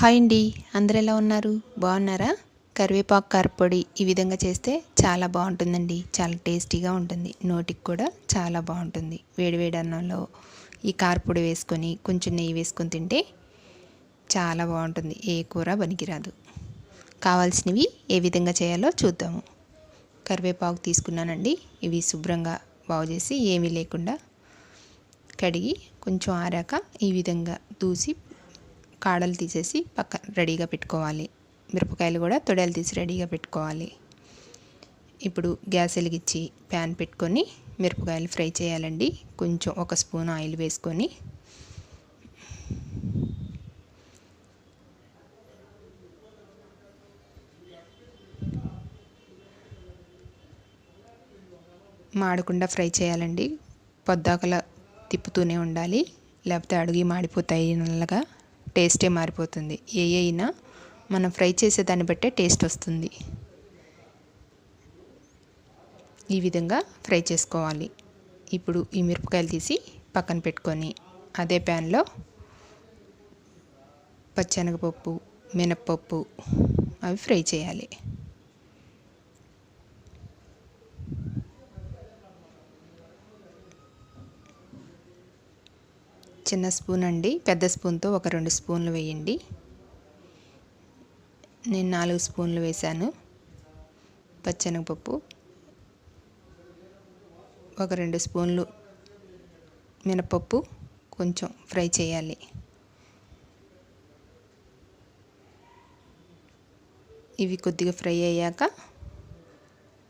Hi అండి. అందరు ఎలా ఉన్నారు? బాగున్నారా? కరివేపాకు కారపొడి ఈ విధంగా చేస్తే చాలా బాగుంటుందండి. చాలా టేస్టీగా ఉంటుంది. నోటికి కూడా చాలా బాగుంటుంది. వేడివేడి అన్నంలో ఈ కారపొడి వేసుకొని కొంచెం నెయ్యి వేసుకొని తింటే చాలా బాగుంటుంది. ఏ కూర పనికిరాదు. కావాల్సినవి ఏ విధంగా చేయాలో చూద్దాము. కరివేపాకు తీసుకున్నానండి. ఇవి శుభ్రంగా బాగు చేసి ఏమీ లేకుండా కడిగి కొంచెం ఆరాక ఈ విధంగా దూసి కాడలు తీసేసి పక్క రెడీగా పెట్టుకోవాలి. మిరపకాయలు కూడా తొడలు తీసి రెడీగా పెట్టుకోవాలి. ఇప్పుడు గ్యాస్ వెలిగించి ప్యాన్ పెట్టుకొని మిరపకాయలు ఫ్రై చేయాలండి. కొంచెం ఒక స్పూన్ ఆయిల్ వేసుకొని. మాడకుండా ఫ్రై చేయాలండి. పొద్దాకల తిప్పుతూనే ఉండాలి. లేకపోతే అడుగు మాడిపోతాయి నల్లగా. టేస్టే మారిపోతుంది. ఏ అయినా మనం ఫ్రై చేసే దాన్ని బట్టే టేస్ట్ వస్తుంది. ఈ విధంగా ఫ్రై చేసుకోవాలి. ఇప్పుడు ఈ మిరపకాయలు తీసి పక్కన పెట్టుకొని అదే ప్యాన్లో పచ్చనగపప్పు మినప్పప్పు అవి ఫ్రై చేయాలి. చిన్న స్పూన్ అండి. పెద్ద స్పూన్తో ఒక రెండు స్పూన్లు వేయండి. నేను నాలుగు స్పూన్లు వేశాను. పచ్చెనగపప్పు. ఒక రెండు స్పూన్లు మినపప్పు. కొంచెం ఫ్రై చేయాలి. ఇవి కొద్దిగా ఫ్రై అయ్యాక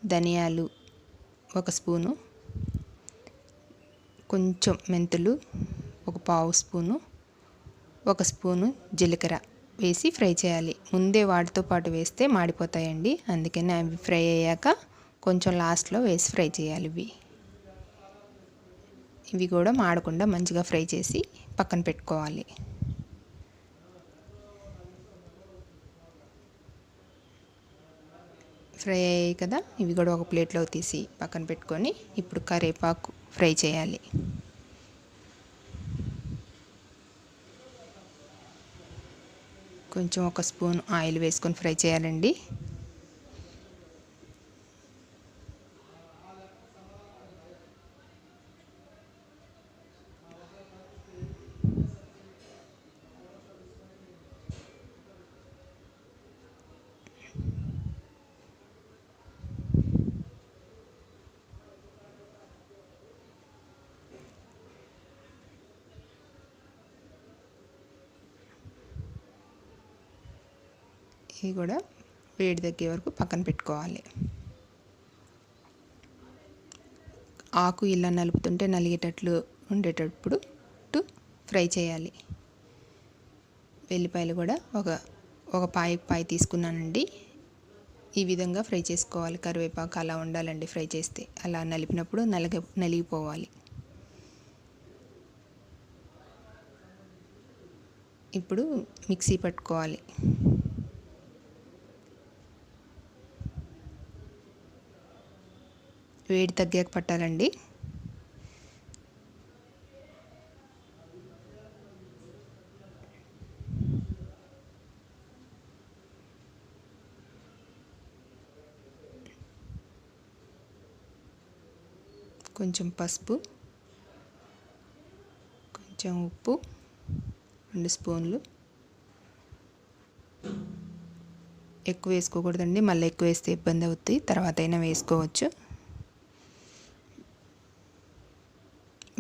ధనియాలు ఒక స్పూను. కొంచెం మెంతులు ఒక పావు స్పూను ఒక స్పూను జీలకర్ర వేసి ఫ్రై చేయాలి. ముందే వాటితో పాటు వేస్తే మాడిపోతాయండి. అందుకని అవి ఫ్రై అయ్యాక కొంచెం లాస్ట్లో వేసి ఫ్రై చేయాలి ఇవి. ఇవి కూడా మాడకుండా మంచిగా ఫ్రై చేసి పక్కన పెట్టుకోవాలి. ఫ్రై అయ్యాయి కదా ఇవి కూడా ఒక ప్లేట్లో తీసి పక్కన పెట్టుకొని ఇప్పుడు కరివేపాకు ఫ్రై చేయాలి. కొంచెం ఒక స్పూన్ ఆయిల్ వేసుకొని ఫ్రై చేయాలండి. ఇవి కూడా వేడి తగ్గే వరకు పక్కన పెట్టుకోవాలి. ఆకు ఇలా నలుపుతుంటే నలిగేటట్లు ఉండేటప్పుడు ఫ్రై చేయాలి. వెల్లిపాయలు కూడా ఒక ఒక పాయ పాయ తీసుకున్నానండి. ఈ విధంగా ఫ్రై చేసుకోవాలి. కరివేపాకు అలా ఉండాలండి ఫ్రై చేస్తే. అలా నలిపినప్పుడు నలగ నలిగిపోవాలి. ఇప్పుడు మిక్సీ పట్టుకోవాలి. వేడి తగ్గాక పట్టాలండి. కొంచెం పసుపు కొంచెం ఉప్పు రెండు స్పూన్లు. ఎక్కువ వేసుకోకూడదండి మళ్ళీ ఎక్కువ వేస్తే ఇబ్బంది అవుతుంది తర్వాత అయినా వేసుకోవచ్చు.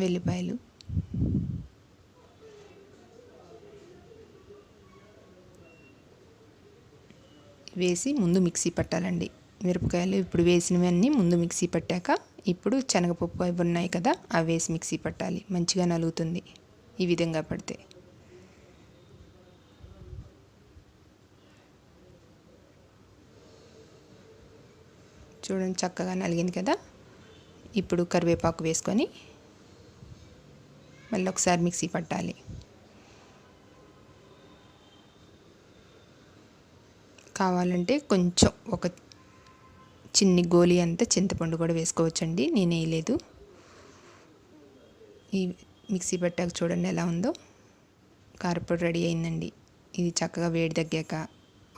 వెల్లిపాయలు. వేసి ముందు మిక్సీ పట్టాలండి. మిరపకాయలు ఇప్పుడు వేసినవన్నీ ముందు మిక్సీ పట్టాక ఇప్పుడు శనగపప్పు అవి ఉన్నాయి కదా అవి వేసి మిక్సీ పట్టాలి. మంచిగా నలుగుతుంది ఈ విధంగా పడితే. చూడండి చక్కగా నలిగింది కదా. ఇప్పుడు కరివేపాకు వేసుకొని మళ్ళీ ఒకసారి మిక్సీ పట్టాలి. కావాలంటే కొంచెం ఒక చిన్ని గోలి అంతా చింతపండు కూడా వేసుకోవచ్చండి నేను వేయలేదు. ఈ మిక్సీ పట్టాక చూడండి ఎలా ఉందో. కారపొడి రెడీ అయిందండి. ఇది చక్కగా వేడి తగ్గాక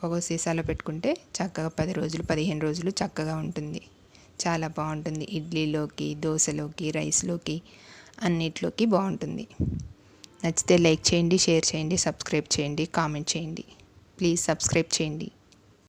ఒక సీసాలో పెట్టుకుంటే చక్కగా పది రోజులు పదిహేను రోజులు చక్కగా ఉంటుంది. చాలా బాగుంటుంది. ఇడ్లీలోకి దోశలోకి రైస్లోకి అన్నిట్లోకి బాగుంటుంది. నచ్చితే లైక్ చేయండి షేర్ చేయండి సబ్స్క్రైబ్ చేయండి కామెంట్ చేయండి. ప్లీజ్ సబ్స్క్రైబ్ చేయండి.